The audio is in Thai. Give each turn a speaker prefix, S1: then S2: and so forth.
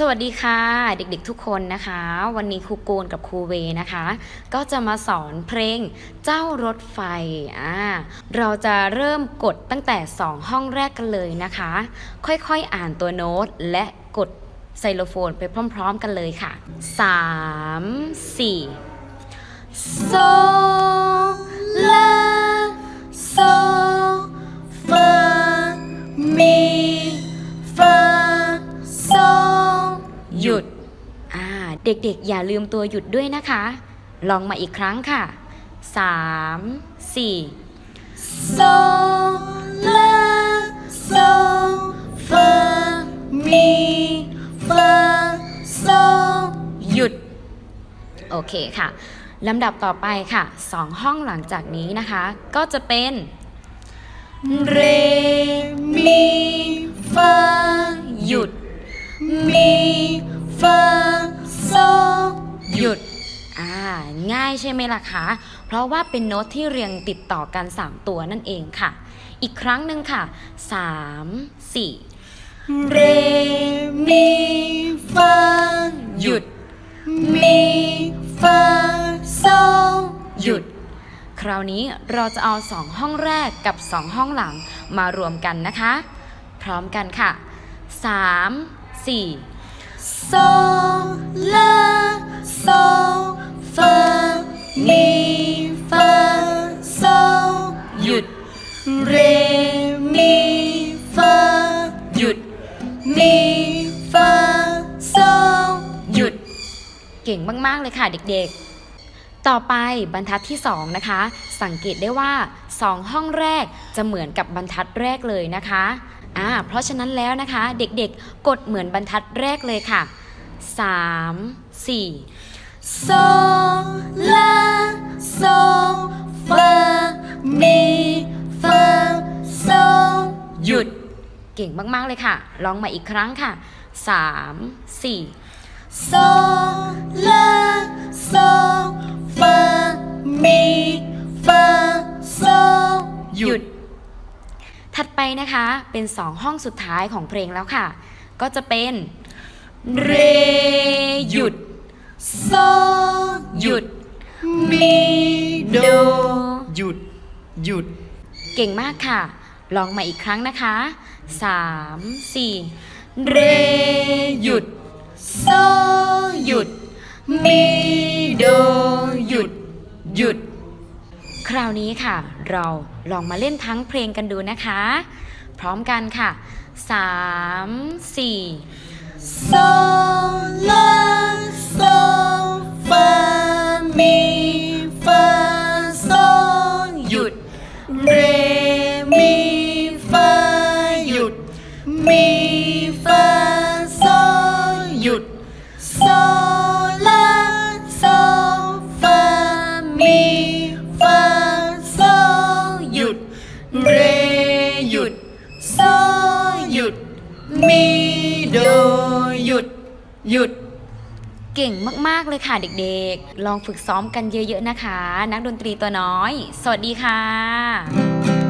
S1: สวัสดีค่ะ เด็กๆทุกคนนะคะ วันนี้ครูโกนกับครูเวนะคะ ก็จะมาสอนเพลงเจ้ารถไฟอ่าเราจะเริ่มกดตั้งแต่ 2 ห้องแรกกันเลยนะคะ ค่อยๆอ่านตัวโน้ตและกดไซโลโฟนไปพร้อมๆกันเลยค่ะ 3 4โเด็กๆ อย่าลืมตัวหยุดด้วยนะคะ ลองมาอีกครั้งค่ะ 3 4โซลาโซฟามีฟาโซหยุด โอเคค่ะลำดับต่อไปค่ะ สองห้องหลังจากนี้นะคะ ก็จะเป็น เร ง่ายใช่ไหมล่ะคะ เพราะว่าเป็นโน้ตที่เรียงติดต่อกัน 3 ตัวนั่นเองค่ะ อีกครั้งหนึ่งค่ะ 3 4 เร มี ฟา หยุด มี ฟา โซ หยุด คราวนี้เราจะเอาสองห้องแรกกับสองห้องหลังมารวมกันนะคะ พร้อมกันค่ะ 3 4 โซลา มีฟาโซหยุด เก่งมาก ๆ เลยค่ะเด็กๆ ต่อไปบรรทัดที่ 2 นะคะ สังเกตได้ว่า 2 ห้องแรกจะเหมือนกับบรรทัดแรกเลยนะคะอ่าเพราะฉะนั้นแล้วนะคะเด็กๆ กดเหมือนบรรทัดแรกเลยค่ะ 3 4โซลาโซฟามีฟาโซหยุด เก่งมาก ๆ เลยค่ะ ลองมาอีกครั้งค่ะ 3 4 โซลาโซฟามีฟาโซหยุด ถัดไปนะคะเป็นสองห้องสุดท้ายของเพลงแล้วค่ะ ก็จะเป็น เร หยุด โซ หยุด มี โด
S2: หยุด หยุด
S1: เก่งมากค่ะ ลองมาอีกครั้งนะคะ3 4เรหยุดโซหยุด มีโดหยุด หยุด คราวนี้ค่ะ เราลองมาเล่นทั้งเพลงกันดูนะคะ พร้อมกันค่ะ3 4โซ หยุด มีโดหยุด หยุด เก่งมาก ๆ เลยค่ะเด็กๆ ลองฝึกซ้อมกันเยอะ ๆ นะคะ นักดนตรีตัวน้อย สวัสดีค่ะ